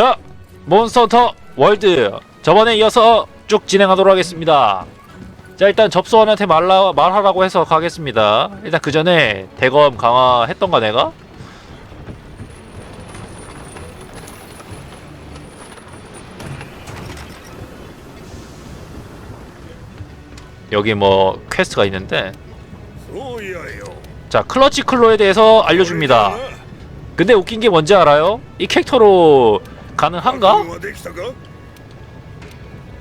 자 몬스터 월드. 저번에 이어서 쭉 진행하도록 하겠습니다. 자 일단 접수원한테 말라, 말하라고 해서 가겠습니다. 일단 그 전에 대검 강화했던가 내가? 여기 뭐 퀘스트가 있는데. 자 클러치 클로에 대해서 알려줍니다. 근데 웃긴 게 뭔지 알아요? 이 캐릭터로 가능한가?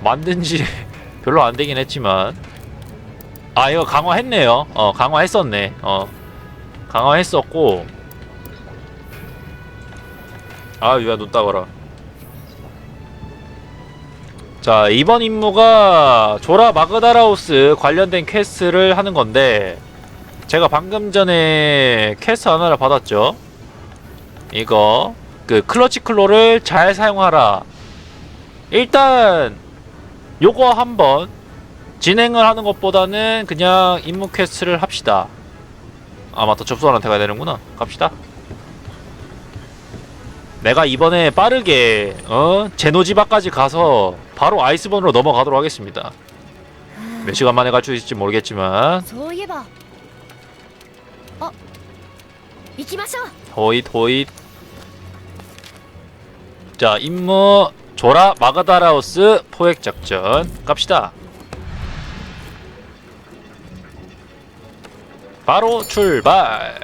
만든 지 별로 안 되긴 했지만. 아 이거 강화했네요. 어 강화했었네. 어 강화했었고. 아 위야 눈 따거라. 자 이번 임무가 조라 마그다라우스 관련된 퀘스트를 하는 건데 제가 방금 전에 퀘스트 하나를 받았죠? 이거. 그 클러치 클로를 잘 사용하라. 일단 요거 한번 진행을 하는 것보다는 그냥 임무 퀘스트를 합시다. 아 맞다 접수원한테 가야 되는구나. 갑시다. 내가 이번에 빠르게 어 제노지바까지 가서 바로 아이스본으로 넘어가도록 하겠습니다. 몇 시간 만에 갈 수 있을지 모르겠지만. 소예바. 어. 이기마쇼. 자 임무 조라 마가다라우스 포획 작전 갑시다. 바로 출발!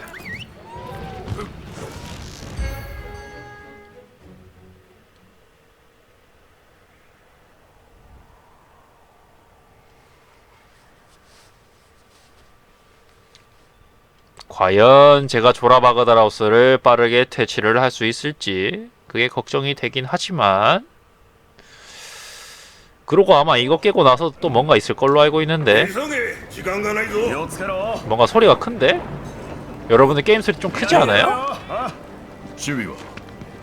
과연 제가 조라 마가다라우스를 빠르게 퇴치를 할 수 있을지 그게 걱정이 되긴 하지만. 그러고 아마 이거 깨고 나서 또 뭔가 있을 걸로 알고 있는데. 뭔가 소리가 큰데? 여러분들 게임 소리 좀 크지 않아요?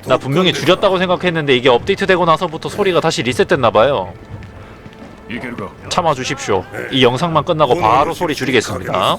나 분명히 줄였다고 생각했는데 이게 업데이트 되고 나서부터 소리가 다시 리셋됐나봐요. 참아주십시오. 이 영상만 끝나고 바로 소리 줄이겠습니다.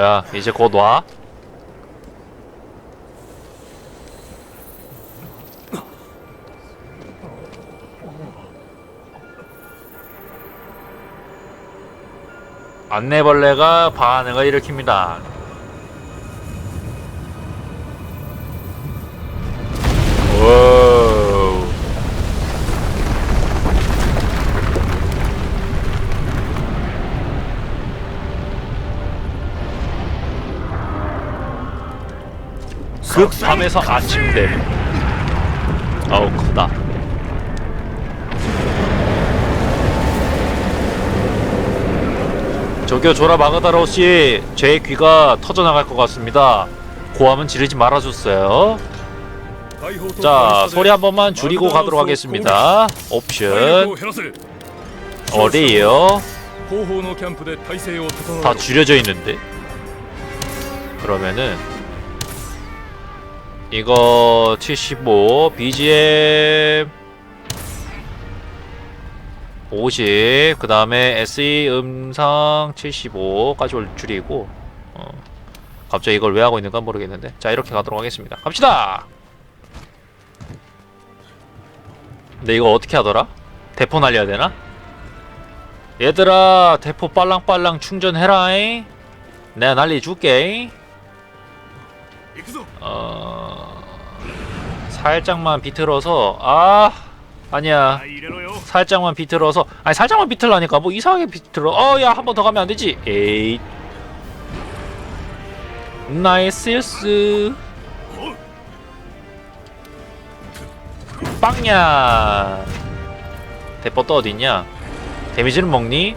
뭐야 이제 곧 와? 안내벌레가 반응을 일으킵니다. 오. 극밤에서 아침대 아우 크다. 저기요 조라 마가다로씨 제 귀가 터져나갈 것 같습니다. 고함은 지르지 말아줬어요. 자 소리 한 번만 줄이고 가도록 하겠습니다. 옵션. 어디에요? 다 줄여져 있는데? 그러면은 이거 75 BGM 50 그 다음에 SE 음상 75까지 올 줄이고 어. 갑자기 이걸 왜 하고 있는가 모르겠는데 자 이렇게 가도록 하겠습니다 갑시다 근데 이거 어떻게 하더라? 대포 날려야 되나? 얘들아 대포 빨랑빨랑 충전해라잉 내가 날려줄게 어... 살짝만 비틀어서 아 아니야. 살짝만 비틀어서 아니 살짝만 비틀라니까. 뭐 이상하게 비틀어. 어 야 한 번 더 가면 안 되지. 에이 실수. 빵야. 대포 또 어딨냐? 데미지는 먹니?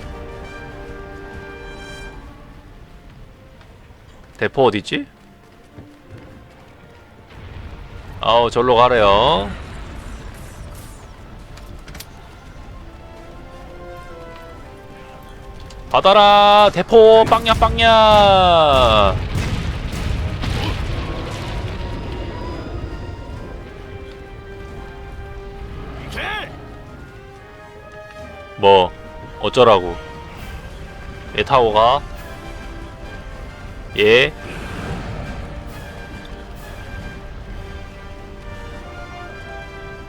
대포 어딨지? 아우 절로 가래요. 받아라 대포 빵야 빵야. 뭐 어쩌라고? 얘 타고 가? 예.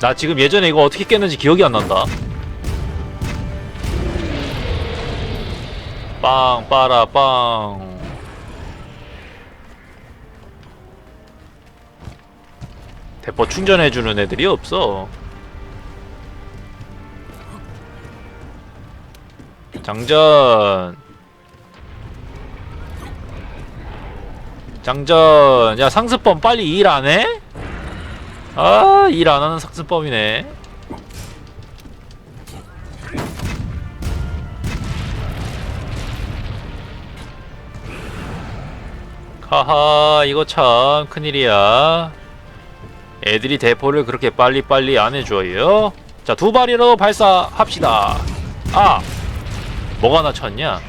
나 지금 예전에 이거 어떻게 깼는지 기억이 안 난다. 빵 빠라 빵. 대포 충전해주는 애들이 없어. 장전. 장전. 야 상습범 빨리 일 안 해? 아, 일 안 하는 상습범이네. 하하, 이거 참 큰일이야. 애들이 대포를 그렇게 빨리빨리 안 해줘요. 자, 두 발이라도 발사합시다. 아! 뭐가 나 쳤냐?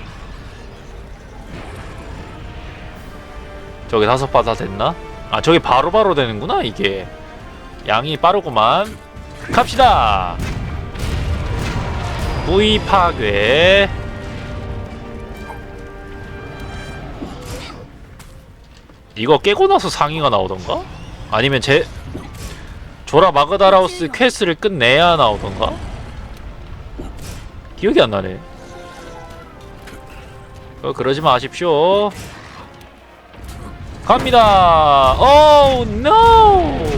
저게 다섯 바다 됐나? 아, 저게 바로바로 되는구나, 이게. 양이 빠르구만. 갑시다! 무이 파괴. 이거 깨고 나서 상의가 나오던가? 아니면 제 조라 마그다라우스 퀘스트를 끝내야 나오던가? 기억이 안 나네. 어, 그러지 마십시오. 갑니다. 오, 노.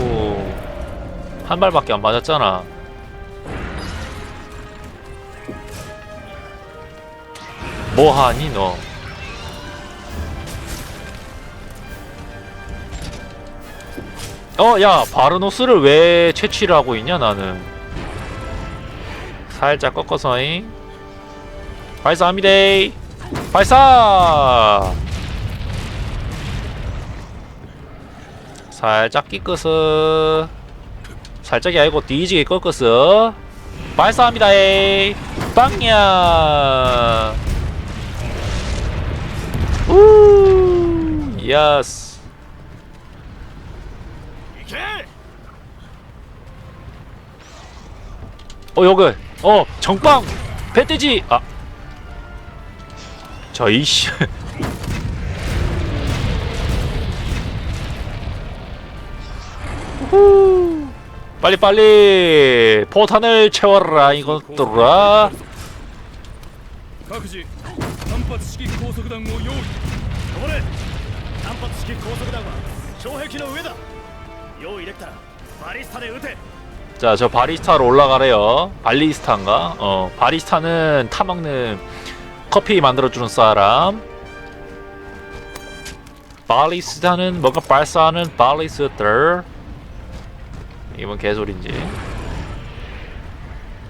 한 발밖에 안 맞았잖아. 뭐 하니 너? 어, 야, 바르노스를 왜 채취를 하고 있냐, 나는. 살짝 꺾어서잉. 발사합니다. 발사! 살짝 끼끄스. 살짝이 아니고 뒤지게 꺾었어. 발사합니다. 빵야. 우, 예스. 어 여기 어 정빵 배돼지 아 저이씨 후 빨리 빨리 포탄을 채워라 이것들아. 자, 저 바리스타로 올라가래요. 발리스타인가? 어, 바리스타는 타먹는 커피 만들어주는 사람. 발리스타는 뭔가 발사하는 발리스터. 이번 개소리인지.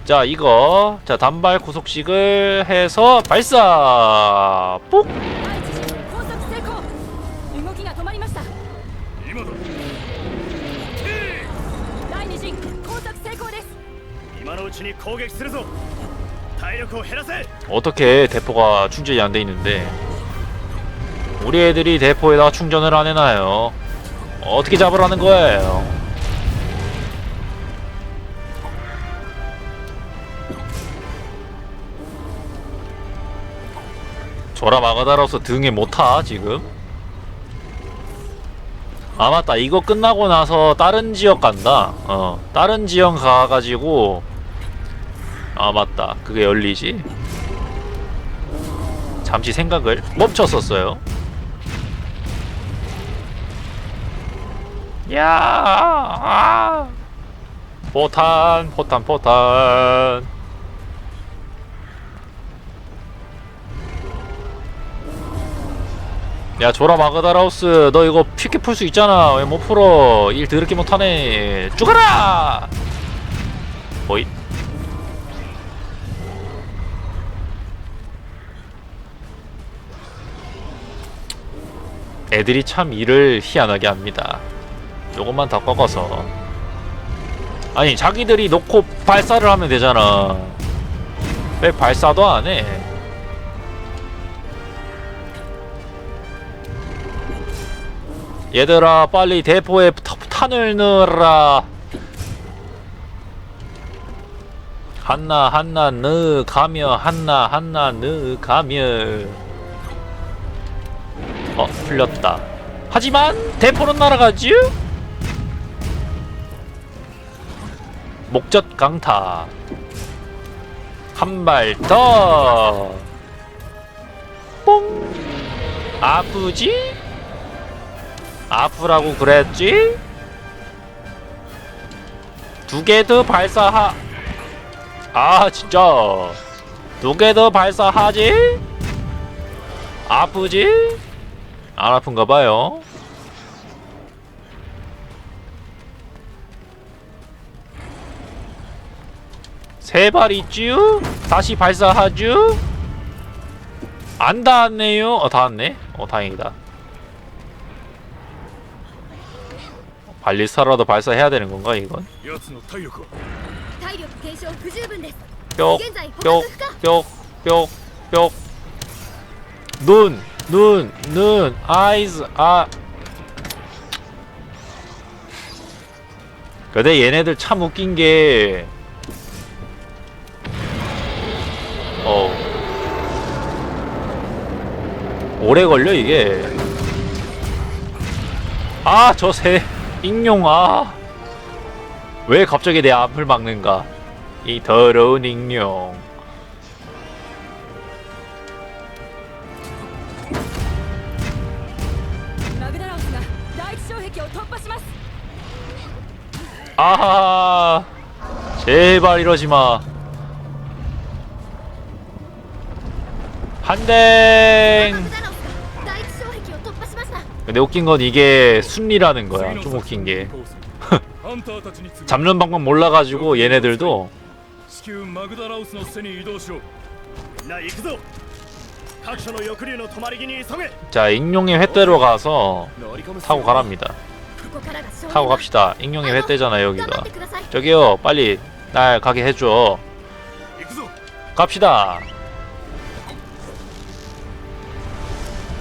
자 이거. 자 단발 구속식을 해서 발사! 뽁! 어떻게 대포가 충전이 안 돼 있는데. 우리 애들이 대포에다 충전을 안 해놔요. 어떻게 잡으라는 거예요? 조라 마가다로서 등에 못타 지금. 아 맞다. 이거 끝나고 나서 다른 지역 간다. 어 다른 지역 가가지고. 아 맞다. 그게 열리지. 잠시 생각을 멈췄었어요. 야 아. 포탄 포탄 포탄 야 조라 마그다라우스 너 이거 쉽게 풀 수 있잖아. 왜 못 풀어? 일 더럽게 못하네. 죽어라! 보잇 애들이 참 일을 희한하게 합니다. 조금만 더 꺾어서. 아니 자기들이 놓고 발사를 하면 되잖아. 왜 발사도 안해 얘들아 빨리 대포에 타- 탄을 넣어라 한나 한나 느 가며 한나 한나 느 가며 어 풀렸다 하지만 대포는 날아가지 목젖 강타 한 발 더. 뽕. 아프지? 아프라고 그랬지? 두 개 더 발사하. 아 진짜. 두 개 더 발사하지? 아프지? 안 아픈가 봐요. 세 발 있쥬? 다시 발사하쥬? 안 닿았네요. 어 닿았네. 어 다행이다. 발리스타라도 발사해야 되는 건가 이건? 뿅, 뿅, 뿅, 뿅, 뿅. 눈, 눈, 눈, 아이즈, 아. 근데 얘네들 참 웃긴 게, 어, 오래 걸려 이게. 아, 저 새. 익룡아 왜 갑자기 내 앞을 막는가? 이 더러운 익룡. 아하 제발 이러지마. 한댕 근데 웃긴 건 이게 순리라는 거야. 次の 좀 웃긴 게 コースハンターたちに次ぐ 잡는 방법 몰라가지고 얘네들도 至急マグダラウスの背に移動しろみんな行くぞ各所の翼竜の止まり木に急げ 자 익룡의 횟대로 가서 乗り込む 타고 가랍니다. ここからが正 타고 갑시다. 익룡의 횟대잖아 頑張 여기가. ってください 저기요 빨리 날 가게 해줘. 行くぞ 갑시다.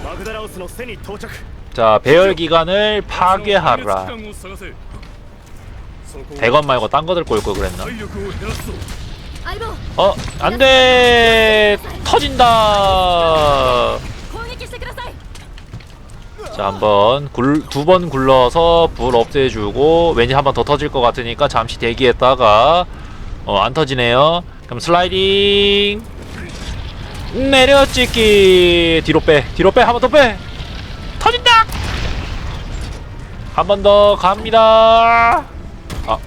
マグダラオスの背に到着 자 배열 기간을 파괴하라. 대건 말고 딴거 들고 올 걸 그랬나? 어 안돼. 터진다. 자 한번 두 번 굴러서 불 없애주고 왠지 한번 더 터질 것 같으니까 잠시 대기했다가 어 안 터지네요. 그럼 슬라이딩. 내려찍기. 뒤로 빼. 뒤로 빼 한 번 더빼. 터진다! 한 번 더 갑니다. 아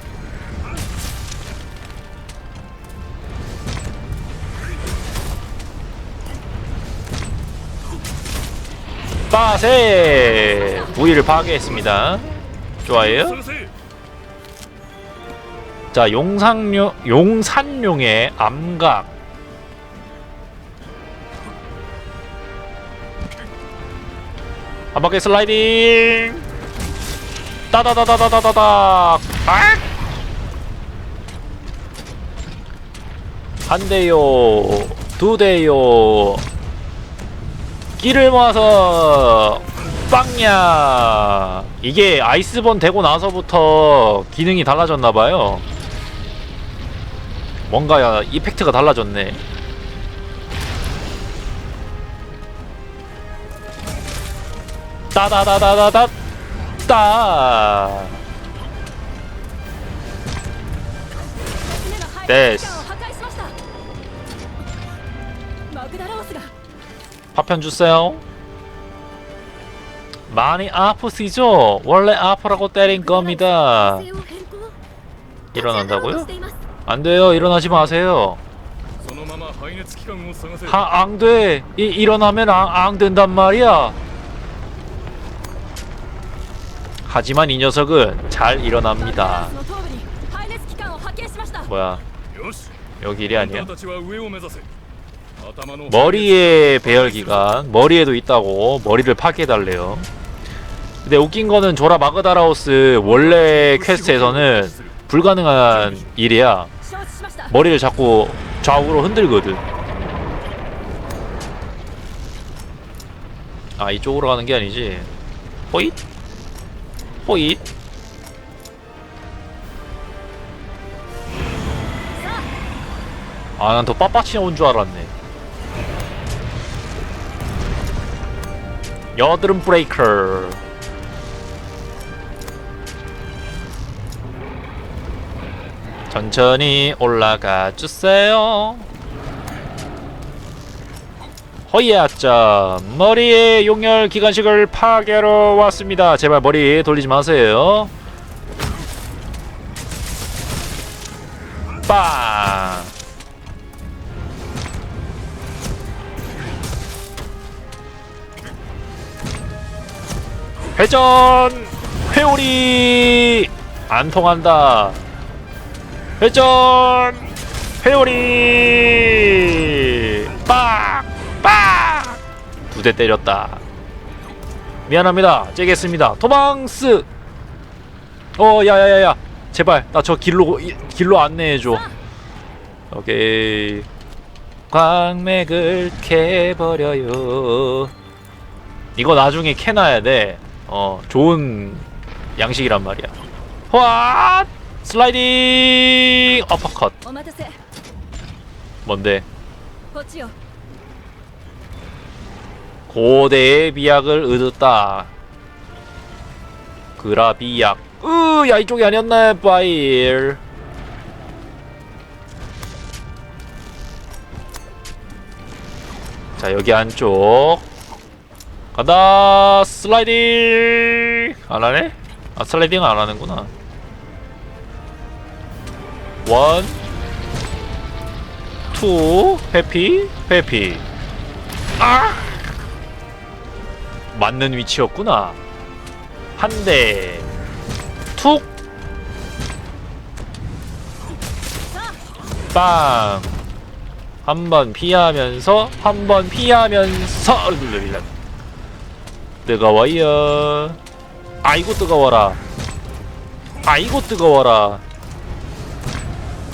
빠세 부위를 파괴했습니다. 좋아요. 자 용상용 용산용의 암각 한 바퀴 슬라이딩 따다다다다다다닥 아! 한 대요 두 대요. 끼를 모아서 빵야. 이게 아이스본 되고 나서부터 기능이 달라졌나 봐요. 뭔가 이펙트가 달라졌네. 따다다다다다 없다. 됐어. 파편 주세요. 많이 아프시죠? 원래 아프라고 때린 겁니다. 일어난다고요? 안 돼요. 일어나지 마세요. 하, 안 돼. 이, 일어나면 안, 안 된단 말이야. 하지만 이 녀석은 잘 일어납니다. 뭐야? 여기 일이 아니야? 머리에 배열기간, 머리에도 있다고 머리를 파괴해달래요. 근데 웃긴 거는 조라 마그다라우스 원래 퀘스트에서는 불가능한 일이야. 머리를 자꾸 좌우로 흔들거든. 아 이쪽으로 가는 게 아니지. 호잇? 호잇 아 난 더 빳빳이 온줄 알았네. 여드름 브레이커. 천천히 올라가 주세요 허이야짜 머리에 용혈 기관식을 파괴로 왔습니다. 제발 머리 돌리지 마세요. 빵! 회전! 회오리! 안 통한다. 회전! 회오리! 빡빡 두 대 때렸다. 미안합니다. 째겠습니다. 도망스. 어, 야야야야. 제발 나 저 길로 길로 안내해 줘. 오케이. 광맥을 캐버려요. 이거 나중에 캐놔야 돼. 어, 좋은 양식이란 말이야. 와! 슬라이딩 어퍼컷. 뭔데? 고대의 비약을 얻었다. 그라 비약. 으, 야 이쪽이 아니었나? 바일. 자 여기 안쪽 간다 슬라이딩 안하네? 아 슬라이딩 안하는구나 원 투 회피 회피 아! 맞는 위치였구나. 한대툭. 빵! 한 번 피하면서 한 번 피하면서. 뜨거워요. 아이고 뜨거워라. 아이고 뜨거워라.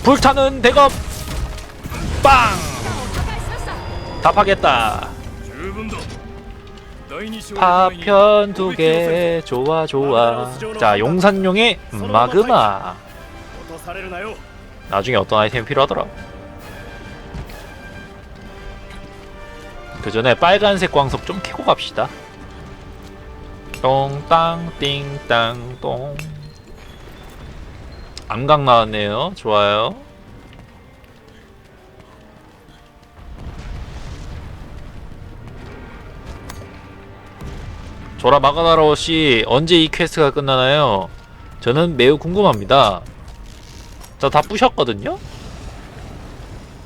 불타는 대검. 빵! 답하겠다. 파편 두 개. 좋아 좋아. 자 용산용의 마그마. 나중에 어떤 아이템이 필요하더라. 그 전에 빨간색 광석 좀 캐고 갑시다. 똥땅 띵땅 똥. 암각 나왔네요. 좋아요. 조라 마가나로 씨 언제 이 퀘스트가 끝나나요? 저는 매우 궁금합니다. 저다 부셨거든요?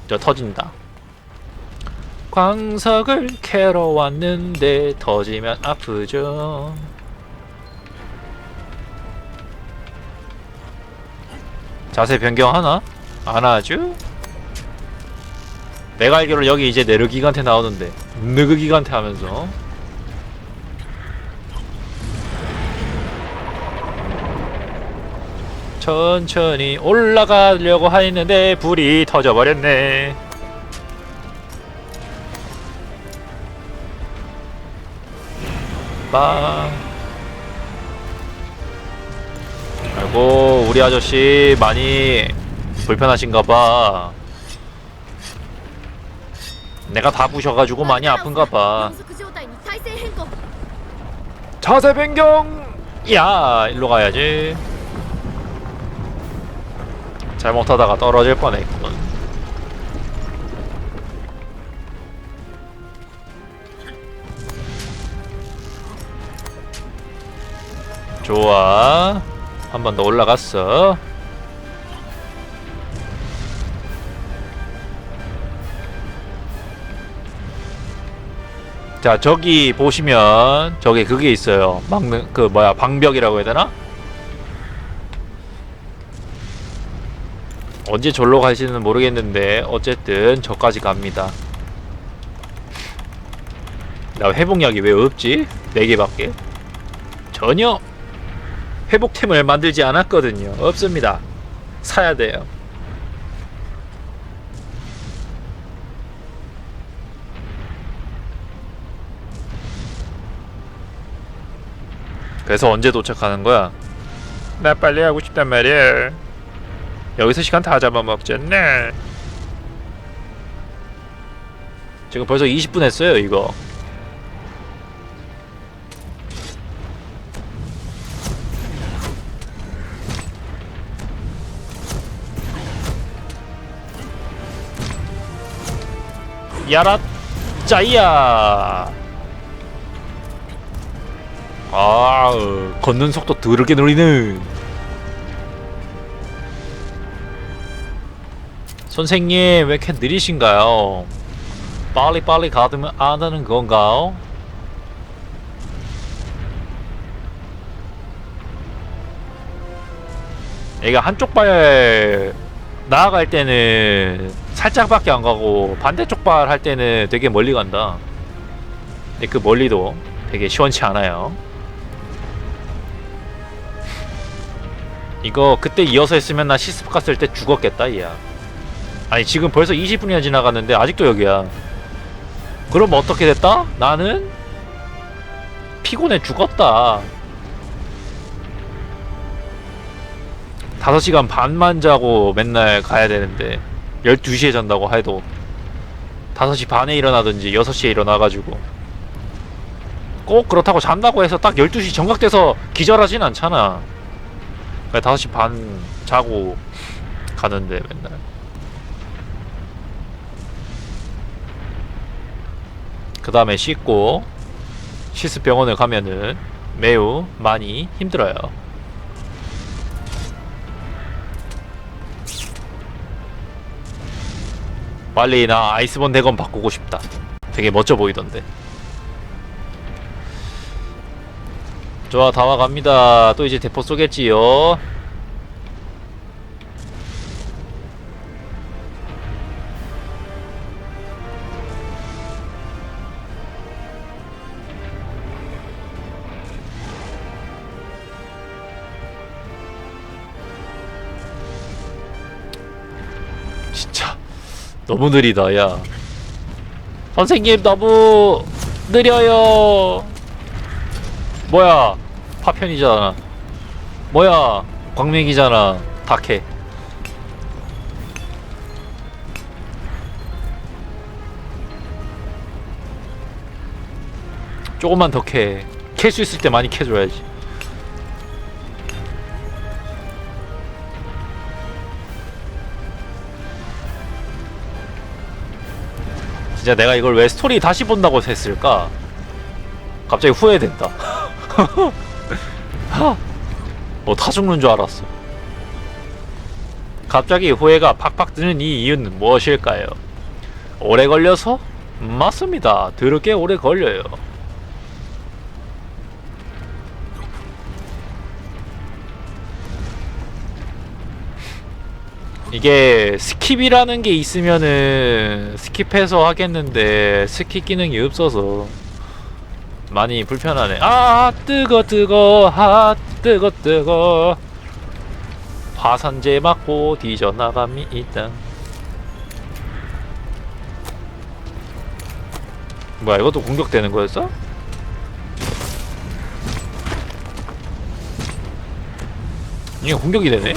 저 터진다. 광석을 캐러 왔는데 터지면 아프죠. 자세 변경하나? 안 하죠? 내가 알기로 여기 이제 네르 기간테 나오는데 느그 기간테 하면서 천천히 올라가려고 했는데 불이 터져버렸네. 빵. 아이고 우리 아저씨 많이 불편하신가봐. 내가 다 부셔가지고 많이 아픈가봐. 자세 변경! 야 일로 가야지. 잘못하다가 떨어질 뻔했군 좋아. 한 번 더 올라갔어. 자 저기 보시면 저기 그게 있어요. 막는 그 뭐야 방벽이라고 해야 되나? 언제 절로 갈지는 모르겠는데 어쨌든 저까지 갑니다 나 회복약이 왜 없지? 4개밖에 전혀 회복템을 만들지 않았거든요 없습니다 사야 돼요 그래서 언제 도착하는 거야? 나 빨리 하고 싶단 말이야. 여기서 시간 다 잡아먹잖네. 지금 벌써 20분 했어요, 이거. 야라 짜이야. 아, 걷는 속도 더럽게 느리는. 선생님, 왜 이렇게 느리신가요? 빨리 빨리 가두면 안 하는 건가요? 얘가 한쪽 발 나아갈 때는 살짝밖에 안 가고 반대쪽 발 할 때는 되게 멀리 간다. 근데 그 멀리도 되게 시원치 않아요. 이거 그때 이어서 했으면 나 시스프 갔을 때 죽었겠다 얘야 아니 지금 벌써 20분이나 지나갔는데 아직도 여기야. 그럼 어떻게 됐다? 나는 피곤해 죽었다. 5시간 반만 자고 맨날 가야 되는데 12시에 잔다고 해도 5시 반에 일어나든지 6시에 일어나가지고 꼭 그렇다고 잔다고 해서 딱 12시 정각돼서 기절하진 않잖아. 그래 5시 반 자고 가는데 맨날 그 다음에 씻고 시스병원을 가면은 매우 많이 힘들어요. 빨리 나 아이스본 대검 바꾸고 싶다. 되게 멋져 보이던데. 좋아 다 와갑니다. 또 이제 대포 쏘겠지요 너무 느리다 야. 선생님 너무 느려요. 뭐야? 파편이잖아. 뭐야? 광맥이잖아. 닥해. 조금만 더 캐 캘 수 있을 때 많이 캐줘야지 진짜 내가 이걸 왜 스토리 다시 본다고 했을까 갑자기 후회된다 뭐다 죽는 줄 알았어. 갑자기 후회가 팍팍 드는 이 이유는 무엇일까요? 오래 걸려서? 맞습니다. 더럽게 오래 걸려요. 이게 스킵이라는 게 있으면은 스킵해서 하겠는데 스킵 기능이 없어서 많이 불편하네. 아 뜨거 뜨거 아 뜨거 뜨거 화산재 맞고 뒤져 나갑니다. 뭐야 이것도 공격되는 거였어? 이게 공격이 되네?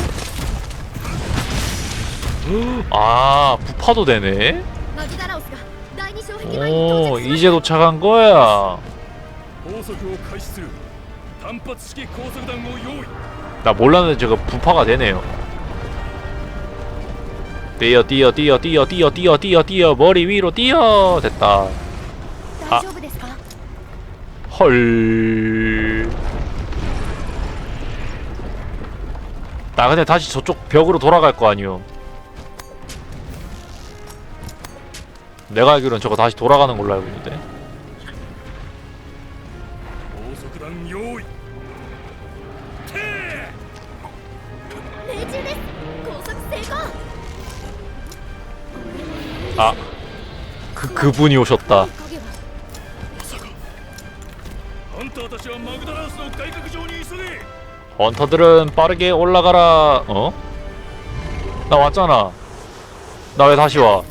아 부파도 되네. 오 이제 도착한 거야. 나 몰랐는데 저거 부파가 되네요. 뛰어 뛰어 뛰어 뛰어 뛰어 뛰어 뛰어 뛰어. 머리 위로 뛰어. 됐다. 아. 헐. 나 근데 다시 저쪽 벽으로 돌아갈 거 아니요. 내가 알기로는 저거 다시 돌아가는 걸로 알고 있는데 아, 그, 그분이 오셨다. 헌터들은 빠르게 올라가라. 어? 나 왔잖아. 나 왜 다시 와?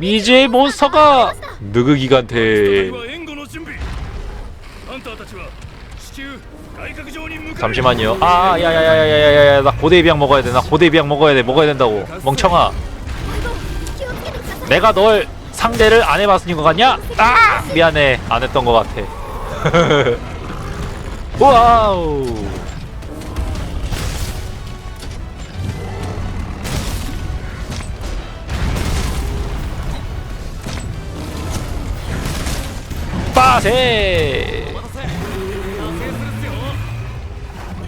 미지의 몬스터가 느그기한테 잠시만요. 아, 아 야야야야야야야, 나 고대 비약 먹어야 돼. 나 고대 비약 먹어야 돼. 먹어야 된다고. 멍청아. 내가 널 상대를 안 해봤으니 것 같냐? 아, 미안해. 안 했던 것 같아. 와우. 빠세.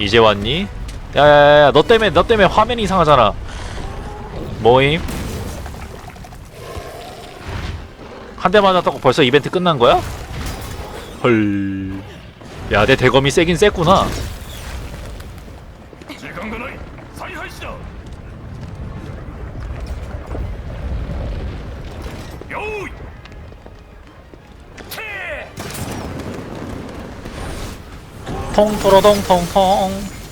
이제 왔니? 야야야야, 너 때문에 너 때문에 화면이 이상하잖아. 뭐임? 한 대 맞았다고 벌써 이벤트 끝난 거야? 헐. 야, 내 대검이 세긴 셌구나. 통토로동 통통.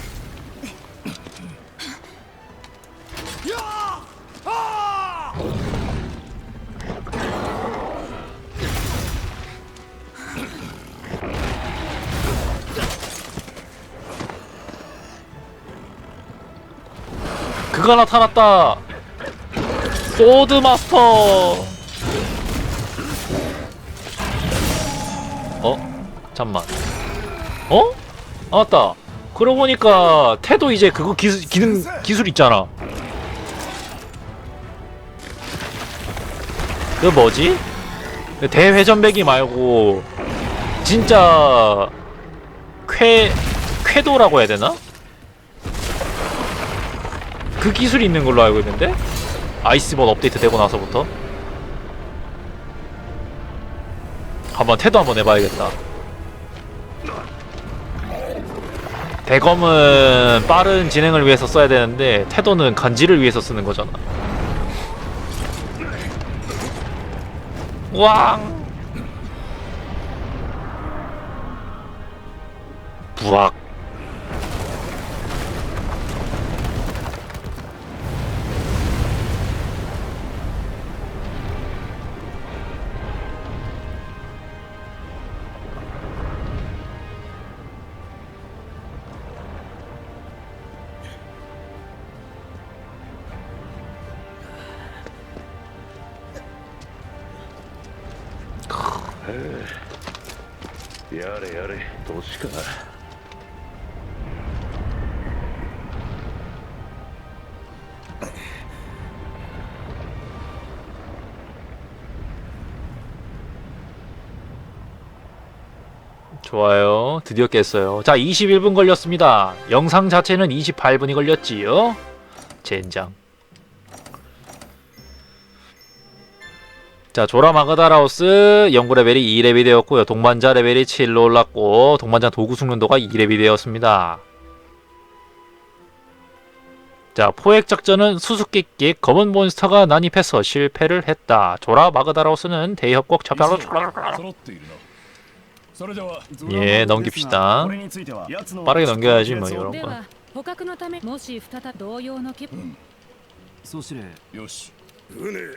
그가 나타났다. 소드 마스터. 어? 잠만. 어? 아, 맞다. 그러고 보니까 태도 이제 그거 기술 기능 기술 있잖아. 그 뭐지? 그 대회전배기 말고 진짜 쾌 쾌도라고 해야 되나? 그 기술이 있는 걸로 알고 있는데 아이스본 업데이트 되고 나서부터 한번 태도 한번 해봐야겠다. 대검은 빠른 진행을 위해서 써야 되는데 태도는 간지를 위해서 쓰는 거잖아. 왕. 부악. 좋아요. 드디어 깼어요. 자, 21분 걸렸습니다. 영상 자체는 28분이 걸렸지요. 젠장. 자 조라마그다라우스 연구 레벨이 2레벨이 되었고요. 동반자 레벨이 7로 올랐고 동반자 도구 숙련도가 2레벨이 되었습니다. 자 포획 작전은 수수께끼 검은 몬스터가 난입해서 실패를 했다. 조라 마그다라우스는 대협곡 협약로 예 넘깁시다. 빠르게 넘겨야지 뭐 이런 거. 捕獲のためもし再び同様の気分。そうしれ。よし。船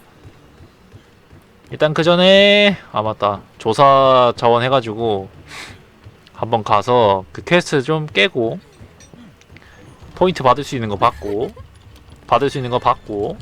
일단 그 전에 아 맞다. 조사 자원 해가지고 한번 가서 그 퀘스트 좀 깨고 포인트 받을 수 있는 거 받고 받을 수 있는 거 받고